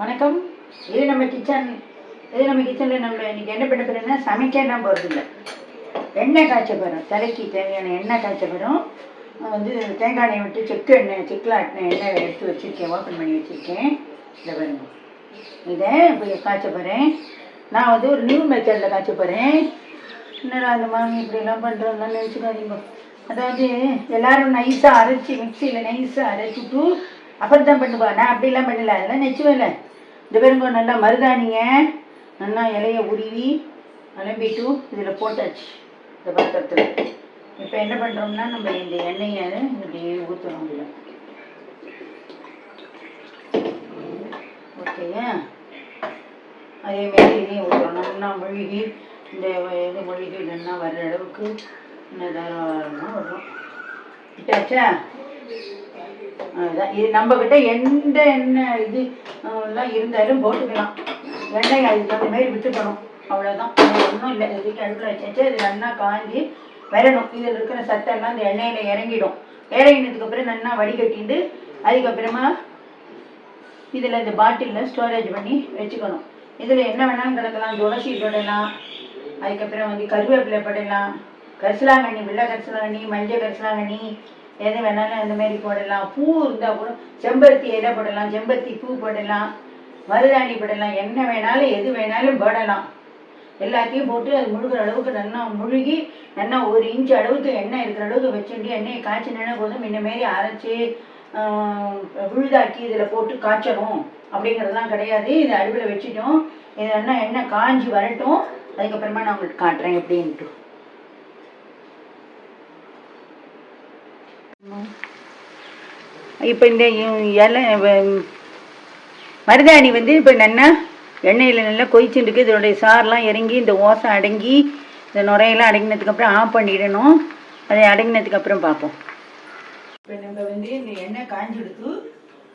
வணக்கம். இது நம்ம கிச்சன் இது நம்ம கிச்சனில் நம்ம இன்னைக்கு என்ன பண்ண போறோம்னா சமைக்கலாம் போகிறது இல்லை எண்ணெய் காய்ச்ச போகிறோம் தலைக்கு தேவையான எண்ணெய் காய்ச்ச போகிறோம் வந்து தேங்காய் எண்ணெய் விட்டு செக்கு எண்ணெய் செக்கில் ஆட்டின எண்ணெய் எடுத்து வச்சுருக்கேன். ஓப்பன் பண்ணி வச்சுருக்கேன். இதை பாருங்க. இதை போய் காய்ச்ச போகிறேன் நான் வந்து ஒரு நியூ மெத்தடில் காய்ச்ச போகிறேன் என்னடா அந்த மாமி இப்படிலாம் பண்ணுறோம்லாம் நினச்சிக்காதீங்க. அதாவது எல்லாரும் நைஸாக அரைச்சி மிக்சியில் நைஸாக அரைச்சிட்டு அப்புறம் தான் பண்ணுவா. நான் அப்படிலாம் பண்ணல. அதெல்லாம் நெச்சுவேல இந்த பேருங்க நல்லா மருதாணிங்க. நல்லா இலைய உருவி அலம்பிட்டு இதில் போட்டாச்சு. இந்த பாத்திரத்தில். இப்போ என்ன பண்ணுறோம்னா நம்ம இந்த எண்ணெயை இப்படி ஊற்றுறோம் இதில் ஓகேயா அதே மாதிரி இதையும் ஊற்றுறோம் நல்லா மொழிகி இந்த இது மொழிகி நல்லா வர்ற அளவுக்கு நல்லா தாராளமாக வரும் விட்டாச்சா நம்ம கிட்ட எந்த எண்ணெய் இது எல்லாம் இருந்தாலும் போட்டுக்கலாம். எண்ணெய் அதுக்கு தகுந்த மாதிரி விட்டுக்கணும். அவ்வளோதான் ஒன்றும் இல்லை. இதுக்கு அடுப்பில் வச்சாச்சு. அது நல்லா காஞ்சி வரணும். இதில் இருக்கிற சத்தெல்லாம் அந்த எண்ணெயில் இறங்கிடும். இறங்கினதுக்கு அப்புறம் நல்லா வடிகட்டிட்டு அதுக்கப்புறமா இதில் இந்த பாட்டிலில் ஸ்டோரேஜ் பண்ணி வச்சுக்கணும். இதில் என்ன வேணாலும் கிடக்கலாம் துளசி போடலாம் அதுக்கப்புறம் வந்து கருவேப்பிலை போடலாம். கரிசலாங்கண்ணி வெள்ளை கரிசலாங்கண்ணி மஞ்சள் கரிசலாங்கண்ணி எது வேணாலும் அந்த மாதிரி போடலாம். பூ இருந்தால் கூட செம்பருத்தி இலை போடலாம் செம்பருத்தி பூ போடலாம் மருதாணி போடலாம் என்ன வேணாலும் எது வேணாலும் போடலாம். எல்லாத்தையும் போட்டு அது முழுகிற அளவுக்கு நல்லா முழுகி நல்லா ஒரு இன்ச்சு அளவுக்கு எண்ணெய் இருக்கிற அளவுக்கு வச்சுட்டு எண்ணெயை காய்ச்சினா போதும். இந்த மாரி அரைச்சி விழுதாக்கி இதில் போட்டு காய்ச்சணும். அப்படிங்கிறதுலாம் கிடையாது. இது அடுப்பில் வச்சுட்டோம். இது நல்லா எண்ணெய் காஞ்சி வரட்டும். அதுக்கப்புறமா நான் உங்களுக்கு காட்டுறேன் எப்படின்ட்டு. இப்போ இந்த இலை மருதாணி வந்து இப்போ நல்லா எண்ணெயில் நல்லா கொதிச்சுட்டு இதனுடைய சாரெலாம் இறங்கி இந்த ஓசை அடங்கி இந்த நுரையெல்லாம் அடங்கினதுக்கப்புறம் ஆஃப் பண்ணிடணும். அதை அடங்கினதுக்கப்புறம் பார்ப்போம். இப்போ நம்ம வந்து இந்த எண்ணெய் காஞ்சிடுத்து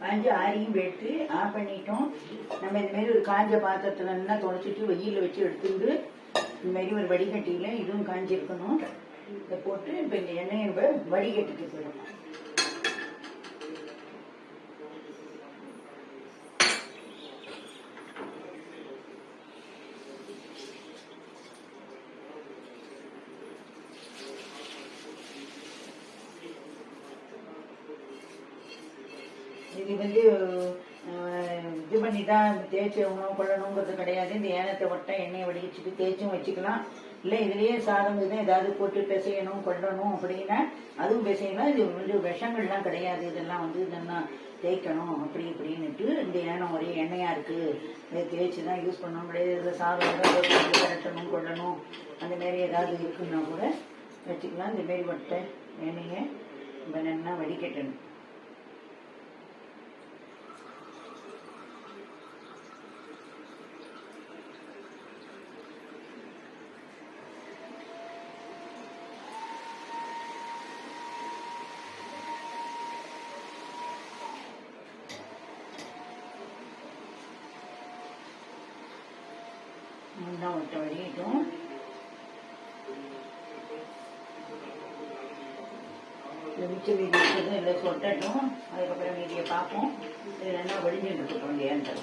காஞ்சி ஆரியும் எடுத்து ஆஃப் பண்ணிட்டோம். நம்ம இந்தமாரி ஒரு காஞ்ச பாத்திரத்தில் நல்லா தொடச்சிட்டு வெயிலில் வச்சு எடுத்துட்டு இந்தமாரி ஒரு வடிகட்டியில் இதுவும் காஞ்சிருக்கணும். இதை போட்டு இப்போ இந்த எண்ணெயை நம்ம வடிகட்டிட்டு போயிடும் இது வந்து இது பண்ணி தான் தேய்ச்சி உணவு கொள்ளணுங்கிறது கிடையாது. இந்த ஏனத்தை வட்டம் எண்ணெயை வடிச்சிட்டு தேய்ச்சும் வச்சுக்கலாம். இல்லை இதுலேயே சாதம் இது ஏதாவது போட்டு பிசையணும் கொள்ளணும் அப்படின்னா அதுவும் பிசையணும்? இது வந்து விஷங்கள்லாம் கிடையாது. இதெல்லாம் வந்து இதெல்லாம் தேய்க்கணும் அப்படி இப்படின்னுட்டு இந்த ஏனம் ஒரே எண்ணெயாக இருக்குது இதை தேய்ச்சி தான் யூஸ் பண்ணணும் கிடையாது இதில் சாதம் கரட்டணும் கொள்ளணும் அந்த மாதிரி ஏதாவது இருக்குன்னா கூட வச்சுக்கலாம். இந்த மாரி எண்ணெயை நம்ம நல்லா வடிகட்டணும். நல்லா ஒட்ட வடிகட்டும் இந்த மிச்ச வீடு இருக்கிறதும் இல்லை சொட்டட்டும். அதுக்கப்புறம் மீதியை பார்ப்போம். இதில் என்ன வடிஞ்சுட்டு இருக்கட்டும் இந்த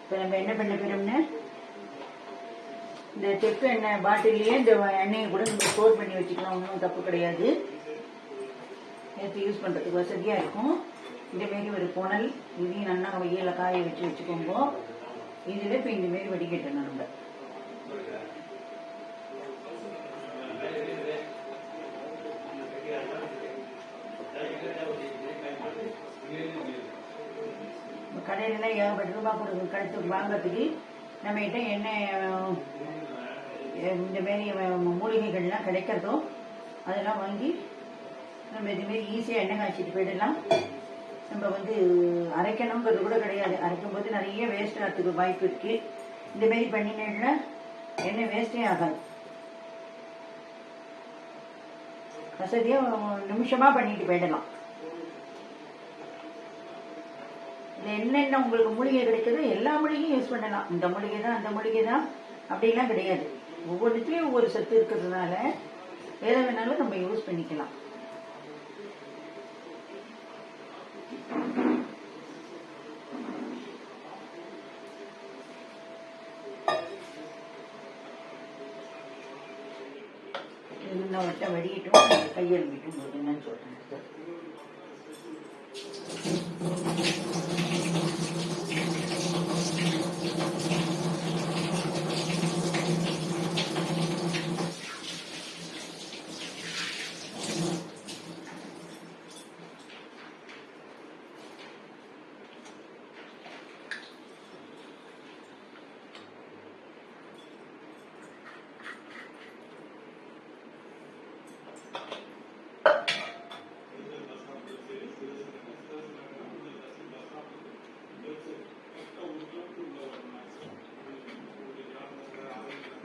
இப்போ நம்ம என்ன பண்ண போகிறோம்னா இந்த செப்பு எண்ணெய் பாட்டிலேயே இந்த எண்ணெயை கூட நம்ம ஸ்டோர் பண்ணி வச்சுக்கலாம். ஒன்றும் தப்பு கிடையாது. எடுத்து யூஸ் பண்ணுறதுக்கு வசதியாக இருக்கும். இந்த மாரி ஒரு புனல் இதையும் நல்லா வெயில காய வச்சு வச்சுக்கோங்க. இதில் இப்போ இந்த மாரி வடிகட்டணும் நம்ம. கடையிலலாம் ஏகப்பட்ட ரூபா கொடுக்கு கழுத்துக்கு வாங்கிறதுக்கு நம்மகிட்ட கிட்ட என்ன இந்த மாரி மூலிகைகள்லாம் கிடைக்கிறதோ அதெல்லாம் வாங்கி நம்ம இதுமாரி ஈஸியாக எண்ணெய் காய்ச்சிட்டு போயிடலாம். நம்ம வந்து அரைக்கணுங்கிறது கூட கிடையாது. அரைக்கும் போது நிறைய வேஸ்ட் ஆகிறதுக்கு வாய்ப்பு இருக்கு. இந்த மாரி பண்ணினேன்னா எண்ணெய் வேஸ்டே ஆகாது. வசதியாக நிமிஷமாக பண்ணிட்டு போயிடலாம். இதில் என்னென்ன உங்களுக்கு மூலிகை கிடைக்குதோ எல்லா மூலிகையும் யூஸ் பண்ணலாம். இந்த மூலிகை தான் அந்த மூலிகை தான். அப்படிலாம் கிடையாது. ஒவ்வொன்றுத்துலேயும் ஒவ்வொரு சத்து இருக்கிறதுனால எதை வேணாலும் நம்ம யூஸ் பண்ணிக்கலாம். இது இன்னும் வச்சா வடிகட்டும் கையெழுப்பிட்டும் உங்களுக்கு என்னன்னு சொல்கிறேன்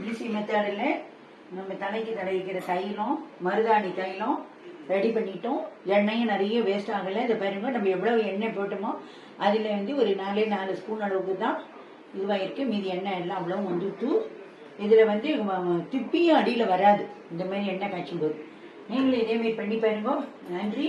ஈஸி மெத்தடில் நம்ம தலைக்கு தடவிக்கிற தைலம் மருதாணி தைலம் ரெடி பண்ணிட்டோம். எண்ணெயும் நிறைய வேஸ்ட் ஆகலை. இதை பாருங்க நம்ம எவ்வளோ எண்ணெய் போட்டோமோ அதில் வந்து ஒரு நாலே நாலு ஸ்பூன் அளவுக்கு தான் இதுவாகிருக்கு மீதி எண்ணெய் எல்லாம் அவ்வளோ வந்துட்டு இதில் வந்து திப்பியும் அடியில் வராது. இந்த மாதிரி எண்ணெய் காய்ச்சும் போது நீங்களும் இதேமாரி பண்ணி பாருங்க. நன்றி.